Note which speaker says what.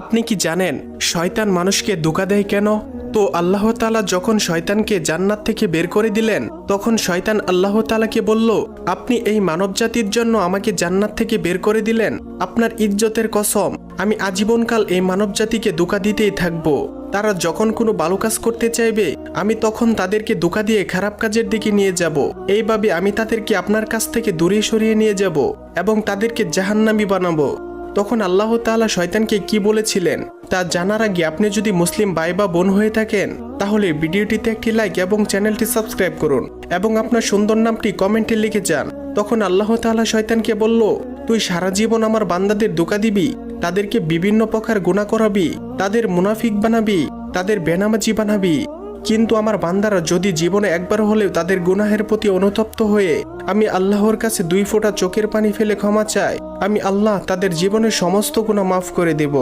Speaker 1: আপনি কি জানেন শয়তান মানুষকে ধোকা দেয় কেন? তো আল্লাহ তাআলা যখন শয়তানকে জান্নাত থেকে বের করে দিলেন, তখন শয়তান আল্লাহ তালাকে বলল, আপনি এই মানব জাতির জন্য আমাকে জান্নাত থেকে বের করে দিলেন। আপনার ইজ্জতের কসম, আমি আজীবনকাল এই মানবজাতিকে দোকা দিতেই থাকব। তারা যখন কোনো ভালো কাজ করতে চাইবে, আমি তখন তাদেরকে দোকা দিয়ে খারাপ কাজের দিকে নিয়ে যাব। এইভাবে আমি তাদেরকে আপনার কাছ থেকে দূরে সরিয়ে নিয়ে যাব এবং তাদেরকে জাহান্নামি বানাবো। তখন আল্লাহ তাআলা শয়তানকে কি বলেছিলেন? তা জানার আগে আপনি যদি মুসলিম ভাই বা বোন হয়ে থাকেন, তাহলে ভিডিওটিতে একটি লাইক এবং চ্যানেলটি সাবস্ক্রাইব করুন এবং আপনার সুন্দর নামটি কমেন্টে লিখে যান। তখন আল্লাহ তাআলা শয়তানকে বলল, তুই সারা জীবন আমার বান্দাদের দোকা দিবি? তাদেরকে বিভিন্ন প্রকার গুণা করাবি? তাদের মুনাফিক বানাবি? তাদের বেনামাজি বানাবি? কিন্তু আমার বান্দারা যদি জীবনে একবার হলেও তাদের গুনাহের প্রতি অনুতপ্ত হয়ে আমি আল্লাহর কাছে দুই ফোঁটা চোখের পানি ফেলে ক্ষমা চাই, আমি আল্লাহ তাদের জীবনের সমস্ত গুণা মাফ করে দেব।